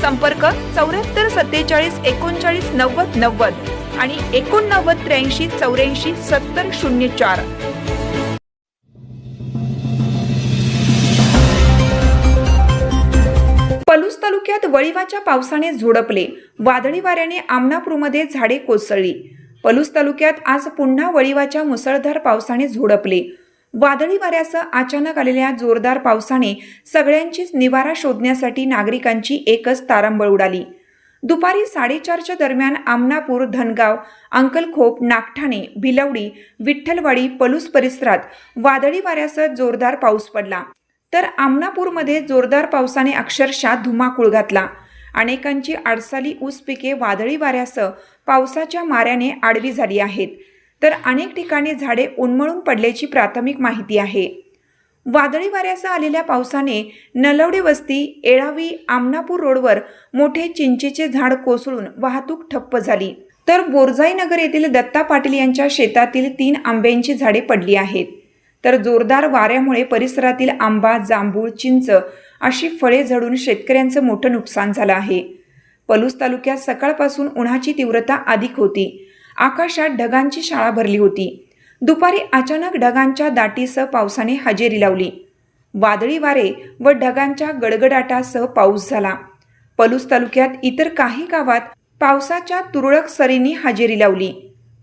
संपर्क चौऱ्याहत्तर सत्तेचाळीस एकोणचाळीस नव्वद नव्वद आणि एकोणनव्वद त्र्याऐंशी चौऱ्याऐंशी सत्तर शून्य चार. पलूस तालुक्यात वळिवाच्या पावसाने झोडपले. वादळी वाऱ्याने आमनापूरमध्ये झाडे कोसळली. पलूस तालुक्यात आज पुन्हा वळिवाच्या मुसळधार पावसाने झोडपले. वादळी वाऱ्यासह अचानक आलेल्या जोरदार पावसाने सगळ्यांचीच निवारा शोधण्यासाठी नागरिकांची एकच तारांबळ उडाली. दुपारी साडेचारच्या दरम्यान आमनापूर धनगाव अंकलखोप नागठाणे भिलवडी विठ्ठलवाडी पलूस परिसरात वादळी वाऱ्यासह जोरदार पाऊस पडला. तर आमनापूरमध्ये जोरदार पावसाने अक्षरशः धुमाकूळ घातला. अनेकांची आडसाली ऊस पिके वादळी वाऱ्यासह पावसाच्या माऱ्याने आडवी झाली आहेत. तर अनेक ठिकाणी झाडे उन्मळून पडल्याची प्राथमिक माहिती आहे. वादळी वाऱ्यासह आलेल्या पावसाने नलवडे वस्ती येळावी आमनापूर रोडवर मोठे चिंचेचे झाड कोसळून वाहतूक ठप्प झाली. तर बोरजाई नगर येथील दत्ता पाटील यांच्या शेतातील तीन आंब्यांची झाडे पडली आहेत. तर जोरदार वाऱ्यामुळे परिसरातील आंबा जांभूळ चिंच अशी फळे झडून शेतकऱ्यांचं मोठं नुकसान झालं आहे. पलूस तालुक्यात सकाळपासून उन्हाची तीव्रता अधिक होती. आकाशात ढगांची शाळा भरली होती. दुपारी अचानक ढगांच्या दाटीसह पावसाने हजेरी लावली. वादळी वारे व ढगांच्या गडगडाटासह पाऊस झाला. पलूस तालुक्यात इतर काही गावात पावसाच्या तुरळक सरींनी हजेरी लावली.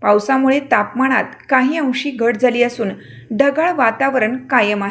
पावसामुळे तापमानात काही अंशी घट झाली असून ढगाळ वातावरण कायम आहे.